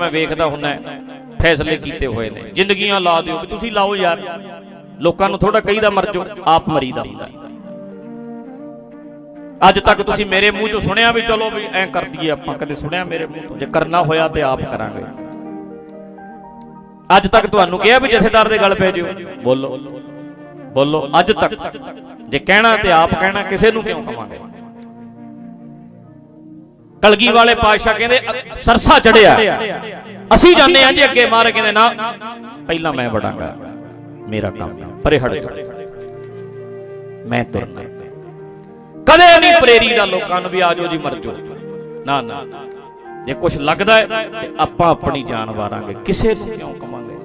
ਮੈਂ ਵੇਖਦਾ ਹੁੰਨਾ ਫੈਸਲੇ ਕੀਤੇ ਹੋਏ ਨੇ, ਜ਼ਿੰਦਗੀਆਂ ਲਾ ਦਿਓ ਵੀ ਤੁਸੀਂ ਲਾਓ ਯਾਰ। ਲੋਕਾਂ ਨੂੰ ਥੋੜਾ ਕਹੀਦਾ ਮਰ ਜਾਓ, ਆਪ ਮਰੀਦਾ ਹੁੰਦਾ ਅੱਜ ਤੱਕ ਤੁਸੀਂ ਮੇਰੇ ਮੂੰਹ ਚੋਂ ਸੁਣਿਆ ਵੀ ਚਲੋ ਵੀ ਐਂ ਕਰ ਦਈਏ ਆਪਾਂ, ਕਦੇ ਸੁਣਿਆ ਮੇਰੇ ਮੂੰਹ ਤੋਂ? ਜੇ ਕਰਨਾ ਹੋਇਆ ਤੇ ਆਪ ਕਰਾਂਗੇ। ਅੱਜ ਤੱਕ ਤੁਹਾਨੂੰ ਕਿਹਾ ਵੀ ਜਥੇਦਾਰ ਦੇ ਗੱਲ ਪੈ ਜਿਓ। ਬੋਲੋ ਬੋਲੋ, ਅੱਜ ਤੱਕ। ਜੇ ਕਹਿਣਾ ਤੇ ਆਪ ਕਹਿਣਾ, ਕਿਸੇ ਨੂੰ ਕਿਉਂ ਕਵਾਂਗੇ? ਕਲਗੀ ਵਾਲੇ ਪਾਤਸ਼ਾਹ ਕਹਿੰਦੇ, ਸਰਸਾ ਚੜਿਆ। ਅਸੀਂ ਜਾਣਦੇ ਹਾਂ ਜੀ ਅੱਗੇ ਮਾਰ ਕਹਿੰਦੇ, ਨਾ, ਪਹਿਲਾਂ ਮੈਂ ਵੜਾਂਗਾ, ਮੇਰਾ ਕੰਮ ਪਰੇ ਹਟ ਜਾ। ਮੈਂ ਤੁਰਨਾ ਕਦੇ ਨਹੀਂ ਪ੍ਰੇਰੀ ਦਾ ਲੋਕਾਂ ਨੂੰ ਵੀ ਆਜੋ ਜੀ ਮਰ ਜਾਓ। ਨਾ ਨਾ। ਜੇ ਕੁਝ ਲੱਗਦਾ ਹੈ, ਤੇ ਆਪਾਂ ਆਪਣੀ ਜਾਨ ਵਾਰਾਂਗੇ। ਕਿਸੇ ਨੂੰ ਕਿਉਂ ਕਮਾਂਗੇ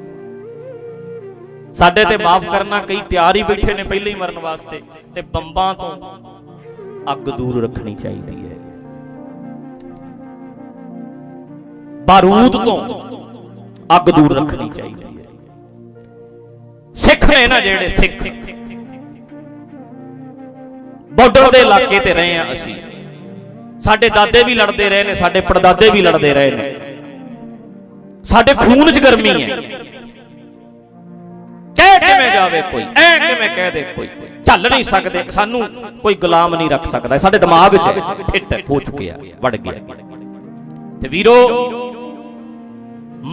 ਸਾਡੇ ਤੇ ਮਾਫ ਕਰਨਾ, ਕਈ ਤਿਆਰ ਹੀ ਬੈਠੇ ਨੇ ਪਹਿਲੇ ਹੀ ਮਰਨ ਵਾਸਤੇ, ਤੇ ਬੰਬਾਂ ਤੋਂ ਅੱਗ ਦੂਰ ਰੱਖਣੀ ਚਾਹੀਦੀ ਹੈ। ਬਾਰੂਦ ਤੋਂ ਅੱਗ ਦੂਰ ਰੱਖਣੀ ਚਾਹੀਦੀ ਹੈ। ਸਿੱਖ ਨੇ ਨਾ ਜਿਹੜੇ ਸਿੱਖ ਬਾਰਡਰ ਦੇ ਇਲਾਕੇ ਤੇ ਰਹੇ ਆ ਅਸੀਂ। ਸਾਡੇ ਦਾਦੇ ਵੀ ਲੜਦੇ ਰਹੇ ਨੇ, ਸਾਡੇ ਪੜਦਾਦੇ ਵੀ ਲੜਦੇ ਰਹੇ ਨੇ। ਸਾਡੇ ਖੂਨ 'ਚ ਗਰਮੀ ਹੈ। ਕਹਿ ਕਿਵੇਂ ਜਾਵੇ ਕੋਈ, ਐ ਕਿਵੇਂ ਕਹਿ ਦੇ ਕੋਈ। ਝੱਲ ਨਹੀਂ ਸਕਦੇ, ਸਾਨੂੰ ਕੋਈ ਗੁਲਾਮ ਨਹੀਂ ਰੱਖ ਸਕਦਾ। ਸਾਡੇ ਦਿਮਾਗ 'ਚ ਫਿੱਟ ਹੋ ਚੁੱਕਿਆ, ਵੜ ਗਿਆ। ਤੇ ਵੀਰੋ,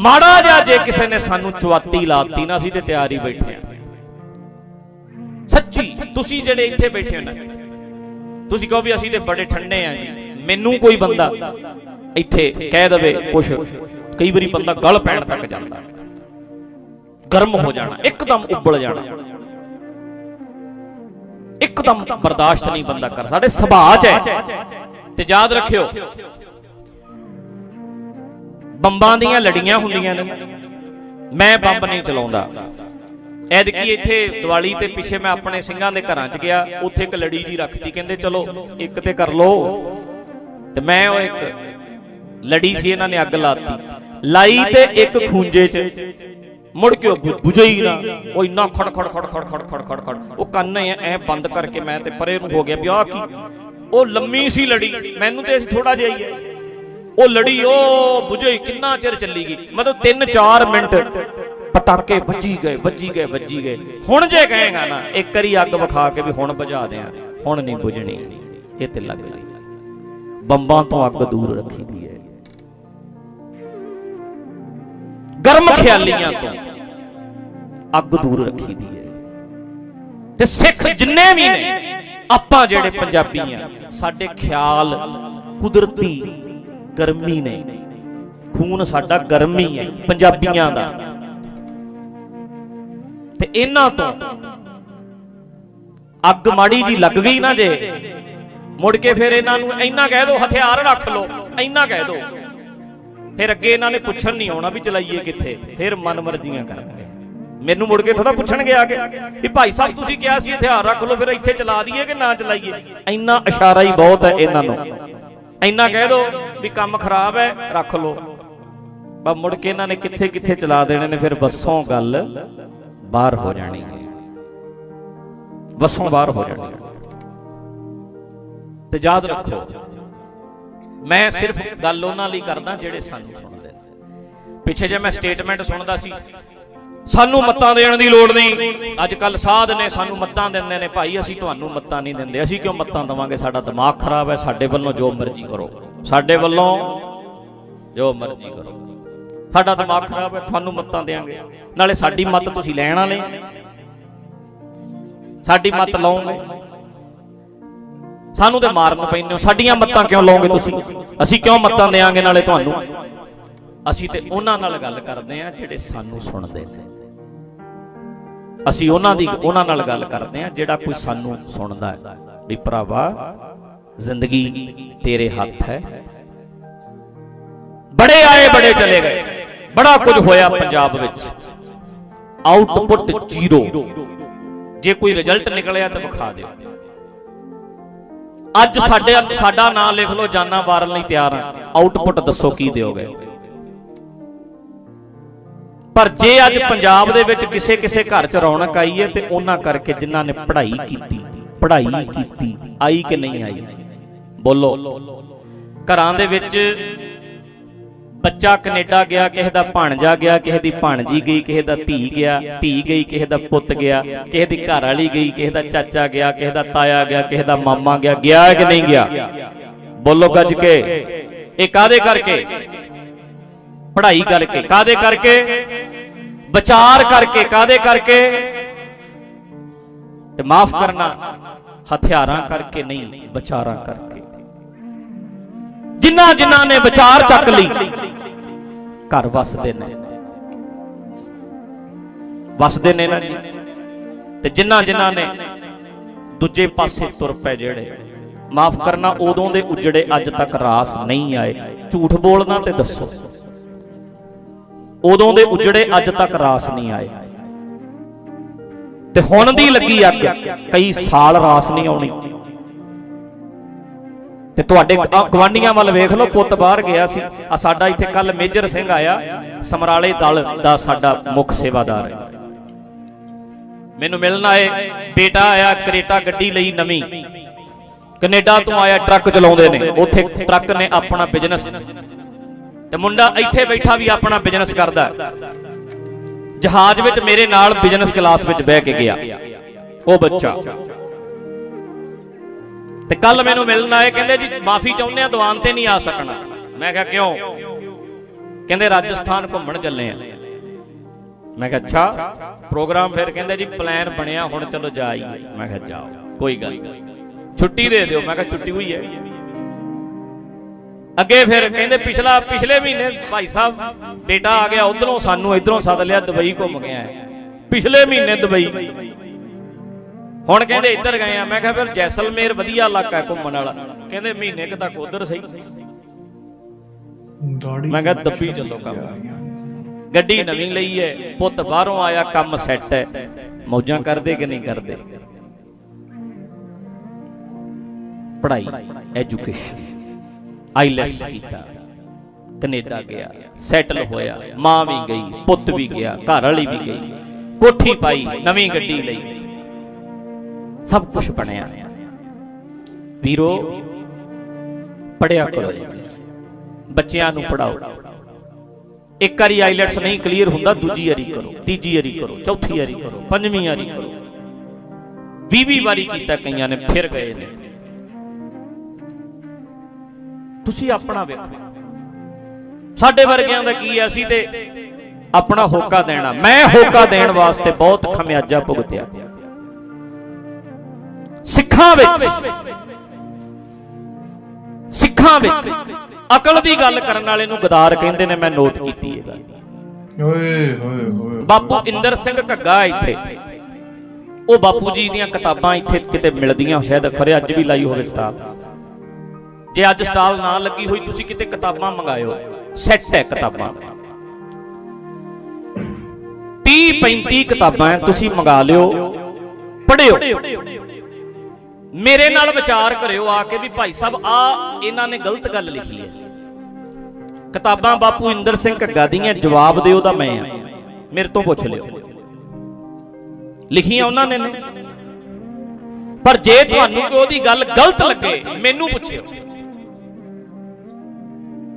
ਮਾੜਾ ਜਿਹਾ ਜੇ ਕਿਸੇ ਨੇ ਸਾਨੂੰ ਚੁਆਤੀ ਲਾਤੀ ਨਾ, ਅਸੀਂ ਤੇ ਤਿਆਰ ਹੀ ਬੈਠੇ ਆ। ਸੱਚੀ, ਤੁਸੀਂ ਜਿਹੜੇ ਇੱਥੇ ਬੈਠੇ ਹੋ ਨਾ, ਤੁਸੀਂ ਕਹੋ ਵੀ ਅਸੀਂ ਤੇ ਬੜੇ ਠੰਡੇ ਆ ਜੀ। ਮੈਨੂੰ ਕੋਈ ਬੰਦਾ ਇੱਥੇ ਕਹਿ ਦਵੇ ਕੁਛ, ਕਈ ਵਾਰੀ ਬੰਦਾ ਗਲ ਪੈਣ ਤੱਕ ਜਾਂਦਾ। ਗਰਮ ਹੋ ਜਾਣਾ, ਇੱਕਦਮ ਉੱਬਲ ਜਾਣਾ। ਇੱਕਦਮ ਬਰਦਾਸ਼ਤ ਨਹੀਂ ਬੰਦਾ ਕਰ, ਸਾਡੇ ਸੁਭਾਅ 'ਚ ਹੈ। ਤੇ ਯਾਦ ਰੱਖਿਓ ਬੰਬਾਂ ਦੀਆਂ ਲੜੀਆਂ ਹੁੰਦੀਆਂ ਨੇ। ਮੈਂ ਬੰਬ ਨਹੀਂ ਚਲਾਉਂਦਾ। ਐਦਕੀ ਇੱਥੇ ਦੀਵਾਲੀ ਤੇ ਪਿੱਛੇ ਮੈਂ ਆਪਣੇ ਸਿੰਘਾਂ ਦੇ ਘਰਾਂ 'ਚ ਗਿਆ, ਉੱਥੇ ਇੱਕ ਲੜੀ ਜੀ ਰੱਖਤੀ, ਕਹਿੰਦੇ ਚਲੋ ਇੱਕ ਤੇ ਕਰ ਲੋ ਤੇ ਮੈਂ ਉਹ ਇੱਕ ਲੜੀ ਸੀ, ਇਹਨਾਂ ਨੇ ਅੱਗ ਲਾਤੀ। ਲਾਈ ਤੇ ਇੱਕ ਖੂੰਜੇ 'ਚ। ਮੁੜ ਕੇ ਉਹ ਨਾ। ਉਹ ਇੰਨਾ ਖੜ ਖੜ ਖੜ ਖੜ ਖੜ ਖੜ ਖੜ ਖੜ। ਉਹ ਕੰਨ ਐ ਐ ਬੰਦ ਕਰਕੇ ਮੈਂ ਤੇ ਪਰੇ ਨੂੰ ਹੋ ਗਿਆ ਵੀ ਆਹ ਕੀ? ਉਹ ਲੰਮੀ ਸੀ ਲੜੀ। ਮੈਨੂੰ ਤੇ ਥੋੜਾ ਜਿਹਾ ਹੀ ਹੈ ਉਹ ਲੜੀ ਉਹ ਬੁਝੇ ਕਿੰਨਾ ਚਿਰ ਚੱਲੀ ਗਈ? ਮਤਲਬ 3-4 ਮਿੰਟ ਪਟਾਕੇ ਵੱਜੀ ਗਏ ਵੱਜੀ ਗਏ ਵੱਜੀ ਗਏ। ਹੁਣ ਜੇ ਕਹੇਗਾ ਨਾ ਇੱਕ ਵਾਰੀ ਅੱਗ ਵਿਖਾ ਕੇ ਵੀ ਹੁਣ ਬੁਝਾ ਦਿਆਂ। ਹੁਣ ਨਹੀਂ ਬੁਝਣੀ। ਇਹ ਤੇ ਲੱਗ ਗਈ। ਬੰਬਾਂ ਤੋਂ ਅੱਗ ਦੂਰ ਰੱਖੀ ਦੀ ਹੈ। ਗਰਮ ਖਿਆਲੀਆਂ ਤੋਂ ਅੱਗ ਦੂਰ ਰੱਖੀ ਦੀ ਹੈ। ਤੇ ਸਿੱਖ ਜਿੰਨੇ ਵੀ ਨੇ ਆਪਾਂ ਜਿਹੜੇ ਪੰਜਾਬੀ ਆ ਸਾਡੇ ਖਿਆਲ ਕੁਦਰਤੀ ਗਰਮੀ ਨੇ। ਖੂਨ ਸਾਡਾ ਗਰਮੀ ਹੈ, ਪੰਜਾਬੀਆਂ ਦਾ। ਤੇ ਇਹਨਾਂ ਤੋਂ ਅੱਗ ਮਾੜੀ ਜੀ ਲੱਗ ਗਈ ਨਾ ਜੇ, ਮੁੜ ਕੇ ਫਿਰ ਇਹਨਾਂ ਨੂੰ ਇੰਨਾ ਕਹਿ ਦਿਓ ਹਥਿਆਰ ਰੱਖ ਲਓ, ਇੰਨਾ ਕਹਿ ਦਿਓ ਫਿਰ ਅੱਗੇ ਇਹਨਾਂ ਨੇ ਪੁੱਛਣ ਨਹੀਂ ਆਉਣਾ ਵੀ ਚਲਾਈਏ ਕਿੱਥੇ, ਫਿਰ ਮਨਮਰਜ਼ੀਆਂ ਕਰਨਗੇ। ਮੈਨੂੰ ਮੁੜ ਕੇ ਥੋੜਾ ਪੁੱਛਣਗੇ ਆ ਕੇ ਵੀ ਭਾਈ ਸਾਹਿਬ ਤੁਸੀਂ ਕਿਹਾ ਸੀ ਹਥਿਆਰ ਰੱਖ ਲਓ, ਫਿਰ ਇੱਥੇ ਚਲਾ ਦਈਏ ਕਿ ਨਾ ਚਲਾਈਏ? ਇੰਨਾ ਇਸ਼ਾਰਾ ਹੀ ਬਹੁਤ ਹੈ ਇਹਨਾਂ ਨੂੰ। ਇੰਨਾ ਕਹਿ ਦੋ ਵੀ ਕੰਮ ਖਰਾਬ ਹੈ, ਰੱਖ ਲਓ। ਬਾ ਮੁੜ ਕੇ ਇਹਨਾਂ ਨੇ ਕਿੱਥੇ ਕਿੱਥੇ ਚਲਾ ਦੇਣੇ ਨੇ, ਫਿਰ ਬੱਸੋਂ ਗੱਲ ਬਾਹਰ ਹੋ ਜਾਣੀ ਹੈ। ਬੱਸੋਂ ਬਾਹਰ ਹੋ ਜਾਣੀ ਹੈ ਤੇ ਯਾਦ ਰੱਖੋ, ਮੈਂ ਸਿਰਫ ਗੱਲ ਉਹਨਾਂ ਲਈ ਕਰਦਾ ਜਿਹੜੇ ਸਾਨੂੰ ਸੁਣਦੇ ਪਿੱਛੇ ਜੇ ਮੈਂ ਸਟੇਟਮੈਂਟ ਸੁਣਦਾ ਸੀ, ਸਾਨੂੰ ਮੱਤਾਂ ਦੇਣ ਦੀ ਲੋੜ ਨਹੀਂ। ਅੱਜ ਕੱਲ ਸਾਧ ਨੇ ਸਾਨੂੰ ਮੱਤਾਂ ਦਿੰਦੇ ਨੇ, ਭਾਈ ਅਸੀਂ ਤੁਹਾਨੂੰ ਮੱਤਾਂ ਨਹੀਂ ਦਿੰਦੇ, ਅਸੀਂ ਕਿਉਂ ਮੱਤਾਂ ਦਵਾਂਗੇ? ਸਾਡਾ ਦਿਮਾਗ ਖਰਾਬ ਹੈ, ਸਾਡੇ ਵੱਲੋਂ ਜੋ ਮਰਜ਼ੀ ਕਰੋ। ਸਾਡੇ ਵੱਲੋਂ ਜੋ ਮਰਜ਼ੀ ਕਰੋ। ਸਾਡਾ ਦਿਮਾਗ ਖਰਾਬ ਹੈ, ਤੁਹਾਨੂੰ ਮੱਤਾਂ ਦੇਾਂਗੇ ਨਾਲੇ ਸਾਡੀ ਮੱਤ ਤੁਸੀਂ ਲੈਣ ਵਾਲੇ। ਸਾਡੀ ਮੱਤ ਲਾਓਗੇ। ਸਾਨੂੰ ਤੇ ਮਾਰਨ ਪੈਂਦੇ ਹੋ। ਸਾਡੀਆਂ ਮੱਤਾਂ ਕਿਉਂ ਲਾਓਗੇ ਤੁਸੀਂ? ਅਸੀਂ ਕਿਉਂ ਮੱਤਾਂ ਦੇਾਂਗੇ ਨਾਲੇ ਤੁਹਾਨੂੰ? ਅਸੀਂ ਤੇ ਉਹਨਾਂ ਨਾਲ ਗੱਲ ਕਰਦੇ ਆ ਜਿਹੜੇ ਸਾਨੂੰ ਸੁਣਦੇ ਨੇ। ਅਸੀਂ ਉਹਨਾਂ ਦੀ ਉਹਨਾਂ ਨਾਲ ਗੱਲ ਕਰਦੇ ਆ ਜਿਹੜਾ ਕੋਈ ਸਾਨੂੰ ਸੁਣਦਾ ਹੈ। ਵੀ ਭਰਾਵਾ ਜ਼ਿੰਦਗੀ ਤੇਰੇ ਹੱਥ ਹੈ। ਬੜੇ ਆਏ, ਬੜੇ ਚਲੇ ਗਏ। ਬੜਾ ਕੁਝ ਹੋਇਆ ਪੰਜਾਬ ਵਿੱਚ। ਆਊਟਪੁੱਟ ਜ਼ੀਰੋ ਜੇ ਕੋਈ ਰਿਜ਼ਲਟ ਨਿਕਲਿਆ ਤਾਂ ਵਿਖਾ ਦਿਓ। ਅੱਜ ਸਾਡੇ ਸਾਡਾ ਨਾਮ ਲਿਖ ਲਓ, ਜਾਨਾਂ ਵਾਰਨ ਲਈ ਤਿਆਰ ਹਾਂ। ਆਊਟਪੁੱਟ ਦੱਸੋ ਕੀ ਦਿਓਗੇ? ਪਰ ਜੇ ਅੱਜ ਪੰਜਾਬ ਦੇ ਵਿੱਚ ਕਿਸੇ ਕਿਸੇ ਘਰ 'ਚ ਰੌਣਕ ਆਈ ਹੈ ਤੇ ਉਹਨਾਂ ਕਰਕੇ ਜਿਨ੍ਹਾਂ ਨੇ ਪੜ੍ਹਾਈ ਕੀਤੀ ਪੜ੍ਹਾਈ ਕੀਤੀ, ਆਈ ਕਿ ਨਹੀਂ ਆਈ? ਬੋਲੋ। ਘਰਾਂ ਦੇ ਵਿੱਚ ਬੱਚਾ ਕੈਨੇਡਾ ਗਿਆ, ਕਿਸੇ ਦਾ ਭਾਣਜਾ ਗਿਆ, ਕਿਸੇ ਦੀ ਭਾਣਜੀ ਗਈ, ਕਿਸੇ ਦਾ ਧੀ ਗਿਆ, ਧੀ ਗਈ, ਕਿਸੇ ਦਾ ਪੁੱਤ ਗਿਆ, ਕਿਸੇ ਦੀ ਘਰ ਵਾਲੀ ਗਈ, ਕਿਸੇ ਦਾ ਚਾਚਾ ਗਿਆ, ਕਿਸੇ ਦਾ ਤਾਇਆ ਗਿਆ, ਕਿਸੇ ਦਾ ਮਾਮਾ ਗਿਆ ਗਿਆ ਕਿ ਨਹੀਂ ਗਿਆ? ਬੋਲੋ ਗੱਜ ਕੇ। ਇਹ ਕਾਦੇ ਕਰਕੇ? ਪੜ੍ਹਾਈ ਕਰਕੇ। ਕਾਦੇ ਕਰਕੇ? ਵਿਚਾਰ ਕਰਕੇ। ਕਾਦੇ ਕਰਕੇ? ਤੇ ਮਾਫ ਕਰਨਾ। ਹਥਿਆਰਾਂ ਕਰਕੇ ਨਹੀਂ, ਵਿਚਾਰਾਂ ਕਰਕੇ। ਜਿਨ੍ਹਾਂ ਜਿਨ੍ਹਾਂ ਨੇ ਵਿਚਾਰ ਚੱਕ ਲਈ। ਘਰ ਵਸਦੇ ਨੇ। ਵਸਦੇ ਨੇ ਨਾ ਜੀ ਤੇ ਜਿਨ੍ਹਾਂ ਜਿਨ੍ਹਾਂ ਨੇ ਦੂਜੇ ਪਾਸੇ ਤੁਰ ਪਏ ਜਿਹੜੇ। ਮਾਫ ਕਰਨਾ, ਉਦੋਂ ਦੇ ਉਜੜੇ ਅੱਜ ਤੱਕ ਰਾਸ ਨਹੀਂ ਆਏ। ਝੂਠ ਬੋਲਣਾ ਤੇ ਦੱਸੋ। ਉਦੋਂ ਦੇ ਉਜੜੇ ਅੱਜ ਤੱਕ ਰਾਸ ਨਹੀਂ ਆਏ। ਤੇ ਹੁਣ ਦੀ ਲੱਗੀ ਅੱਗ। ਕਈ ਸਾਲ ਰਾਸ ਨਹੀਂ ਆਉਣੀ। ਤੇ ਤੁਹਾਡੇ ਗਵਾਂਡੀਆਂ ਵੱਲ ਵੇਖ ਲਓ, ਪੁੱਤ ਬਾਹਰ ਗਿਆ ਸੀ। ਆ ਸਾਡਾ ਇੱਥੇ ਕੱਲ ਮੇਜਰ ਸਿੰਘ ਆਇਆ, ਸਮਰਾਲੇ ਦਲ ਦਾ ਸਾਡਾ ਮੁੱਖ ਸੇਵਾਦਾਰ ਹੈ। ਮੈਨੂੰ ਮਿਲਣ ਆਏ, ਬੇਟਾ ਆਇਆ, ਕਰੇਟਾ ਗੱਡੀ ਲਈ ਨਵੀਂ। ਕੈਨੇਡਾ ਤੋਂ ਆਇਆ, ਟਰੱਕ ਚਲਾਉਂਦੇ ਨੇ। ਉੱਥੇ ਟਰੱਕ ਨੇ ਆਪਣਾ ਬਿਜ਼ਨਸ। ਤੇ ਮੁੰਡਾ ਇੱਥੇ ਬੈਠਾ ਵੀ ਆਪਣਾ ਬਿਜ਼ਨਸ ਕਰਦਾ ਜਹਾਜ਼ ਵਿੱਚ ਮੇਰੇ ਨਾਲ ਬਿਜ਼ਨਸ ਕਲਾਸ ਵਿੱਚ ਬਹਿ ਕੇ ਗਿਆ। ਉਹ ਬੱਚਾ। ਤੇ ਕੱਲ ਮੈਨੂੰ ਮਿਲਣ ਆਏ, ਕਹਿੰਦੇ ਜੀ, ਮਾਫੀ ਚਾਹੁੰਦੇ ਆ, ਦੀਵਾਨ ਤੇ ਨਹੀਂ ਆ ਸਕਣਾ। ਮੈਂ ਕਿਹਾ, ਕਿਉਂ? ਕਹਿੰਦੇ, ਰਾਜਸਥਾਨ ਘੁੰਮਣ ਚੱਲੇ ਆ। ਮੈਂ ਕਿਹਾ, ਅੱਛਾ, ਪ੍ਰੋਗਰਾਮ ਫਿਰ ਕਹਿੰਦੇ ਜੀ, ਪਲਾਨ ਬਣਿਆ, ਹੁਣ ਚਲੋ ਜਾਈ ਮੈਂ ਕਿਹਾ, ਜਾਓ, ਕੋਈ ਗੱਲ ਨਹੀਂ। ਛੁੱਟੀ ਦੇ ਦਿਓ, ਮੈਂ ਕਿਹਾ, ਛੁੱਟੀ ਹੋਈ ਹੈ। ਅੱਗੇ ਫਿਰ ਕਹਿੰਦੇ, ਪਿਛਲਾ ਪਿਛਲੇ ਮਹੀਨੇ ਭਾਈ ਸਾਹਿਬ ਬੇਟਾ ਆ ਗਿਆ, ਉਧਰੋਂ ਸਾਨੂੰ, ਇਧਰੋਂ ਸੱਦ ਲਿਆ, ਦੁਬਈ ਘੁੰਮ ਗਿਆ ਪਿਛਲੇ ਮਹੀਨੇ ਦੁਬਈ। ਹੁਣ ਕਹਿੰਦੇ ਇੱਧਰ ਗਏ ਆ ਮੈਂ ਕਿਹਾ ਫਿਰ ਜੈਸਲਮੇਰ ਵਧੀਆ ਇਲਾਕਾ ਹੈ ਘੁੰਮਣ ਵਾਲਾ। ਕਹਿੰਦੇ ਮਹੀਨੇ ਕੁ ਤੱਕ ਉਧਰ ਸਹੀ। ਮੈਂ ਕਿਹਾ ਦੱਬੀ ਚੱਲੋ ਕੰਮ। ਗੱਡੀ ਨਵੀਂ ਲਈ ਹੈ ਪੁੱਤ ਬਾਹਰੋਂ ਆਇਆ ਕੰਮ ਸੈੱਟ ਹੈ। ਮੌਜਾਂ ਕਰਦੇ ਕਿ ਨਹੀਂ ਕਰਦੇ? ਪੜ੍ਹਾਈ ਐਜੂਕੇਸ਼ਨ ਆਈਲੈਟਸ ਕੀਤਾ। ਕੈਨੇਡਾ ਗਿਆ ਸੈਟਲ ਹੋਇਆ। ਮਾਂ ਵੀ ਗਈ ਪੁੱਤ ਵੀ ਗਿਆ ਘਰ ਵਾਲੀ ਵੀ ਗਈ। ਕੋਠੀ ਪਾਈ ਨਵੀਂ ਗੱਡੀ ਲਈ। ਸਭ ਕੁਝ ਬਣਿਆ। ਵੀਰੋ ਪੜਿਆ ਕਰੋ। ਬੱਚਿਆਂ ਨੂੰ ਪੜਾਓ ਇੱਕ ਵਾਰੀ ਆਈਲੈਟਸ ਨਹੀਂ ਕਲੀਅਰ ਹੁੰਦਾ, ਦੂਜੀ ਵਾਰੀ ਕਰੋ, ਤੀਜੀ ਵਾਰੀ ਕਰੋ, ਚੌਥੀ ਵਾਰੀ ਕਰੋ, ਪੰਜਵੀਂ ਵਾਰੀ ਕਰੋ। 20 ਵਾਰੀ ਕੀਤਾ ਕਈਆਂ ਨੇ, ਫਿਰ ਗਏ ਨੇ। ਤੁਸੀਂ ਆਪਣਾ ਵੇਖੋ। ਸਾਡੇ ਵਰਗਿਆਂ ਦਾ ਕੀ ਹੈ, ਅਸੀਂ ਤੇ ਆਪਣਾ ਹੋਕਾ ਦੇਣਾ। ਮੈਂ ਹੋਕਾ ਦੇਣ ਵਾਸਤੇ ਬਹੁਤ ਖਮਿਆਜਾ ਭੁਗਤਿਆ। ਸਿੱਖਾਂ ਵਿੱਚ। ਸਿੱਖਾਂ ਵਿੱਚ। ਅਕਲ ਦੀ ਗੱਲ ਕਰਨ ਵਾਲੇ ਨੂੰ ਗਦਾਰ ਕਹਿੰਦੇ ਨੇ ਮੈਂ ਨੋਟ ਕੀਤੀ ਇਹ ਗੱਲ। ਓਏ ਹੋਏ ਹੋਏ ਬਾਪੂ ਇੰਦਰ ਸਿੰਘ ਘੱਗਾ ਇੱਥੇ। ਉਹ ਬਾਪੂ ਜੀ ਦੀਆਂ ਕਿਤਾਬਾਂ ਇੱਥੇ ਕਿਤੇ ਮਿਲਦੀਆਂ ਸ਼ਾਇਦ ਖਰੇ ਅੱਜ ਵੀ ਲਾਈ ਹੋਵੇ ਸਟਾਲ। ਜੇ ਅੱਜ ਸਟਾਲ ਨਾ ਲੱਗੀ ਹੋਈ ਤੁਸੀਂ ਕਿਤੇ ਕਿਤਾਬਾਂ ਮੰਗਾਇਓ। ਸੈੱਟ ਹੈ ਕਿਤਾਬਾਂ। 30 35 ਕਿਤਾਬਾਂ ਹੈ, ਤੁਸੀਂ ਮੰਗਾ ਲਿਓ ਪੜਿਓ ਮੇਰੇ ਨਾਲ ਵਿਚਾਰ ਕਰਿਓ ਆ ਕੇ ਵੀ ਭਾਈ ਸਾਹਿਬ, ਆ ਇਹਨਾਂ ਨੇ ਗਲਤ ਗੱਲ ਲਿਖੀ ਹੈ। ਕਿਤਾਬਾਂ ਬਾਪੂ ਇੰਦਰ ਸਿੰਘ ਘੱਗਾ ਦੀਆਂ, ਜਵਾਬ ਦਿਓ ਤਾਂ ਮੈਂ ਆ। ਮੇਰੇ ਤੋਂ ਪੁੱਛ ਲਿਓ। ਲਿਖੀਆਂ ਉਹਨਾਂ ਨੇ ਨੇ। ਪਰ ਜੇ ਤੁਹਾਨੂੰ ਕੋਈ ਉਹਦੀ ਗੱਲ ਗਲਤ ਲੱਗੇ, ਮੈਨੂੰ ਪੁੱਛਿਓ।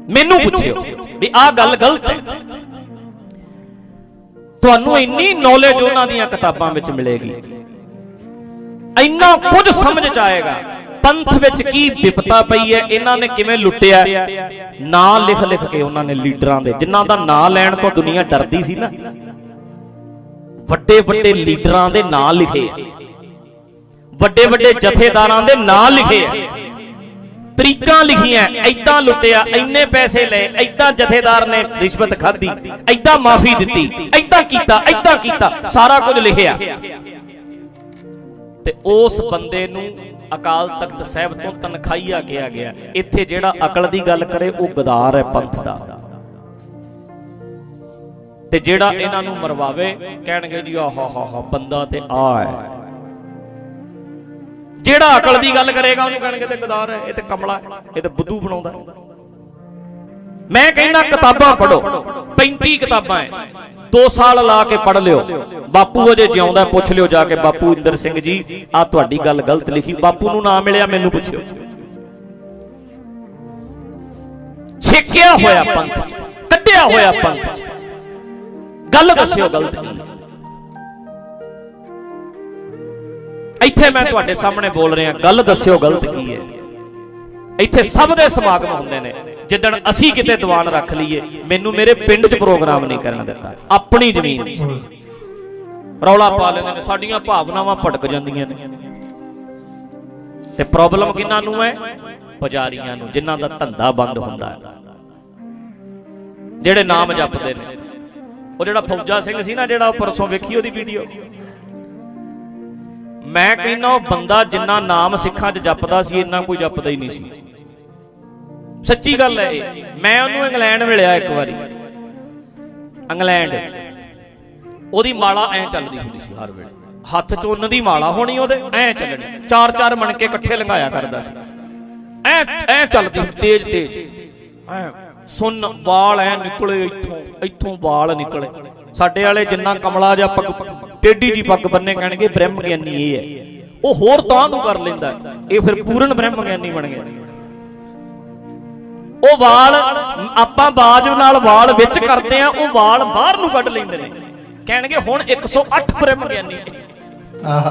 ਮੈਨੂੰ ਪੁੱਛਿਓ ਵੀ ਆਹ ਗੱਲ ਗਲਤ ਹੈ। ਤੁਹਾਨੂੰ ਇੰਨੀ ਨੌਲੇਜ ਉਹਨਾਂ ਦੀਆਂ ਕਿਤਾਬਾਂ ਵਿੱਚ ਮਿਲੇਗੀ। ਇੰਨਾ ਕੁਝ ਸਮਝ ਚ ਆਏਗਾ ਪੰਥ ਵਿੱਚ ਕੀ ਵਿਪਤਾ ਪਈ ਹੈ? ਇਹਨਾਂ ਨੇ ਕਿਵੇਂ ਲੁੱਟਿਆ? ਨਾਂ ਲਿਖ ਲਿਖ ਕੇ ਉਹਨਾਂ ਨੇ ਲੀਡਰਾਂ ਦੇ। ਜਿਨ੍ਹਾਂ ਦਾ ਨਾਂ ਲੈਣ ਤੋਂ ਦੁਨੀਆ ਡਰਦੀ ਸੀ ਨਾ। ਵੱਡੇ ਵੱਡੇ ਲੀਡਰਾਂ ਦੇ ਨਾਂ ਲਿਖੇ। ਵੱਡੇ ਵੱਡੇ ਜਥੇਦਾਰਾਂ ਦੇ ਨਾਂ ਲਿਖੇ। ਤਰੀਕਾਂ ਲਿਖੀਆਂ। ਐਦਾਂ ਲੁੱਟਿਆ, ਇੰਨੇ ਪੈਸੇ ਲਏ ਐਦਾਂ ਜਥੇਦਾਰ ਨੇ ਰਿਸ਼ਵਤ ਖਾਧੀ ਐਦਾਂ ਮਾਫੀ ਦਿੱਤੀ ਐਦਾਂ ਕੀਤਾ ਐਦਾਂ ਕੀਤਾ, ਸਾਰਾ ਕੁਝ ਲਿਖਿਆ। ਤੇ ਉਸ ਬੰਦੇ ਨੂੰ ਅਕਾਲ ਤਖਤ ਸਾਹਿਬ ਤੋਂ ਤਨਖਾਹੀਆ ਕਿਹਾ ਗਿਆ। ਇੱਥੇ ਜਿਹੜਾ ਅਕਲ ਦੀ ਗੱਲ ਕਰੇ, ਉਹ ਗਦਾਰ ਹੈ ਪੰਥ ਦਾ। ਤੇ ਜਿਹੜਾ ਇਹਨਾਂ ਨੂੰ ਮਰਵਾਵੇ, ਕਹਿਣਗੇ ਜੀ, ਆਹ ਹਾ ਹਾ ਬੰਦਾ ਤੇ ਆ ਹੈ। ਜਿਹੜਾ ਅਕਲ ਦੀ ਗੱਲ ਕਰੇਗਾ, ਉਹਨੂੰ ਕਹਿਣਗੇ ਤੇ ਗਦਾਰ ਹੈ, ਇਹ ਤੇ ਕਮਲਾ ਹੈ, ਇਹ ਤੇ ਬੁੱਧੂ ਬਣਾਉਂਦਾ ਮੈਂ ਕਹਿੰਦਾ ਕਿਤਾਬਾਂ ਪੜੋ 35 ਕਿਤਾਬਾਂ ਹੈ। 2 ਸਾਲ ਲਾ ਕੇ ਪੜ ਲਿਓ। ਬਾਪੂ ਅਜੇ ਜਿਉਂਦਾ ਪੁੱਛ ਲਿਓ ਜਾ ਕੇ, ਬਾਪੂ ਇੰਦਰ ਸਿੰਘ ਜੀ ਆ ਤੁਹਾਡੀ ਗੱਲ ਗਲਤ ਲਿਖੀ। ਬਾਪੂ ਨੂੰ ਨਾ ਮਿਲਿਆ, ਮੈਨੂੰ ਪੁੱਛਿਓ। ਛੇਕਿਆ ਹੋਇਆ ਪੰਥ ਕੱਢਿਆ ਹੋਇਆ ਪੰਥ ਗੱਲ ਦੱਸਿਓ, ਗਲਤ ਕੀ ਇੱਥੇ ਮੈਂ ਤੁਹਾਡੇ ਸਾਹਮਣੇ ਬੋਲ ਰਿਹਾ, ਗੱਲ ਦੱਸਿਓ, ਗਲਤ ਕੀ ਹੈ? ਇੱਥੇ ਸਭ ਦੇ ਸਮਾਗਮ ਹੁੰਦੇ ਨੇ। ਜਿੱਦਣ ਅਸੀਂ ਕਿਤੇ ਦੀਵਾਨ ਰੱਖ ਲਈਏ, ਮੈਨੂੰ ਮੇਰੇ ਪਿੰਡ 'ਚ ਪ੍ਰੋਗਰਾਮ ਨਹੀਂ ਕਰਨ ਦਿੱਤਾ। ਆਪਣੀ ਜ਼ਮੀਨ। 'ਚ ਰੌਲਾ ਪਾ ਲੈਂਦੇ ਨੇ, ਸਾਡੀਆਂ ਭਾਵਨਾਵਾਂ ਭਟਕ ਜਾਂਦੀਆਂ ਨੇ। ਤੇ ਪ੍ਰੋਬਲਮ ਕਿਹਨਾਂ ਨੂੰ ਹੈ? ਪੁਜਾਰੀਆਂ ਨੂੰ, ਜਿਨ੍ਹਾਂ ਦਾ ਧੰਦਾ ਬੰਦ ਹੁੰਦਾ ਹੈ। ਜਿਹੜੇ ਨਾਮ ਜਪਦੇ ਨੇ। ਉਹ ਜਿਹੜਾ ਫੌਜਾ ਸਿੰਘ ਸੀ ਨਾ, ਜਿਹੜਾ ਉਹ ਪਰਸੋਂ ਵੇਖੀ ਉਹਦੀ ਵੀਡੀਓ। ਮੈਂ ਕਹਿੰਦਾ ਉਹ ਬੰਦਾ ਜਿੰਨਾ ਨਾਮ ਸਿੱਖਾਂ 'ਚ ਜਪਦਾ ਸੀ, ਇੰਨਾ ਕੋਈ ਜਪਦਾ ਹੀ ਨਹੀਂ ਸੀ। ਸੱਚੀ ਗੱਲ ਹੈ ਇਹ। ਮੈਂ ਉਹਨੂੰ ਇੰਗਲੈਂਡ ਮਿਲਿਆ ਇੱਕ ਵਾਰੀ। ਇੰਗਲੈਂਡ। ਉਹਦੀ ਮਾਲਾ ਐ ਚੱਲਦੀ ਹੁੰਦੀ ਸੀ ਹਰ ਵੇਲੇ। ਹੱਥ 'ਚ ਉਹਨਾਂ ਦੀ ਮਾਲਾ ਹੋਣੀ ਉਹਦੇ, ਐ ਚੱਲਣੀ। ਚਾਰ ਚਾਰ ਮਣਕੇ ਇਕੱਠੇ ਲੰਘਾਇਆ ਕਰਦਾ ਸੀ। ਐ ਐ ਚੱਲਦੀ ਤੇਜ਼ ਤੇਜ਼। ਐ, ਸੁੰਨ, ਵਾਲ ਐ ਨਿਕਲੇ ਇੱਥੋਂ ਇੱਥੋਂ ਵਾਲ ਨਿਕਲੇ। ਸਾਡੇ ਵਾਲੇ ਜਿੰਨਾ ਕਮਲਾ ਜਾਂ ਪੱਗ, ਟੇਢੀ ਜੀ ਪੱਗ ਬੰਨੇ ਕਹਿਣਗੇ ਬ੍ਰਹਮ ਗਿਆਨੀ ਇਹ ਹੈ। ਉਹ ਹੋਰ ਤਾਂ ਨੂੰ ਕਰ ਲੈਂਦਾ। ਇਹ ਫਿਰ ਪੂਰਨ ਬ੍ਰਹਮ ਗਿਆਨੀ ਬਣ ਗਿਆ। ਉਹ ਵਾਲ ਆਪਾਂ ਬਾਜ ਨਾਲ ਵਾਲ ਵਿੱਚ ਕਰਦੇ ਆ ਉਹ ਵਾਲ ਬਾਹਰ ਨੂੰ ਕੱਢ ਲੈਂਦੇ ਨੇ। ਕਹਿਣਗੇ ਹੁਣ 108 ਬ੍ਰਹਮ ਗਿਆਨੀ ਆਹ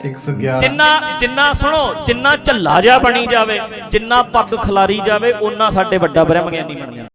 111 ਜਿੰਨਾ ਜਿੰਨਾ ਸੁਣੋ ਜਿੰਨਾ ਝੱਲਾ ਜਿਹਾ ਬਣੀ ਜਾਵੇ ਜਿੰਨਾ ਪੱਗ ਖਲਾਰੀ ਜਾਵੇ ਉਹਨਾਂ ਸਾਡੇ ਵੱਡਾ ਬ੍ਰਹਮ ਗਿਆਨੀ ਬਣ ਜਾਂਦਾ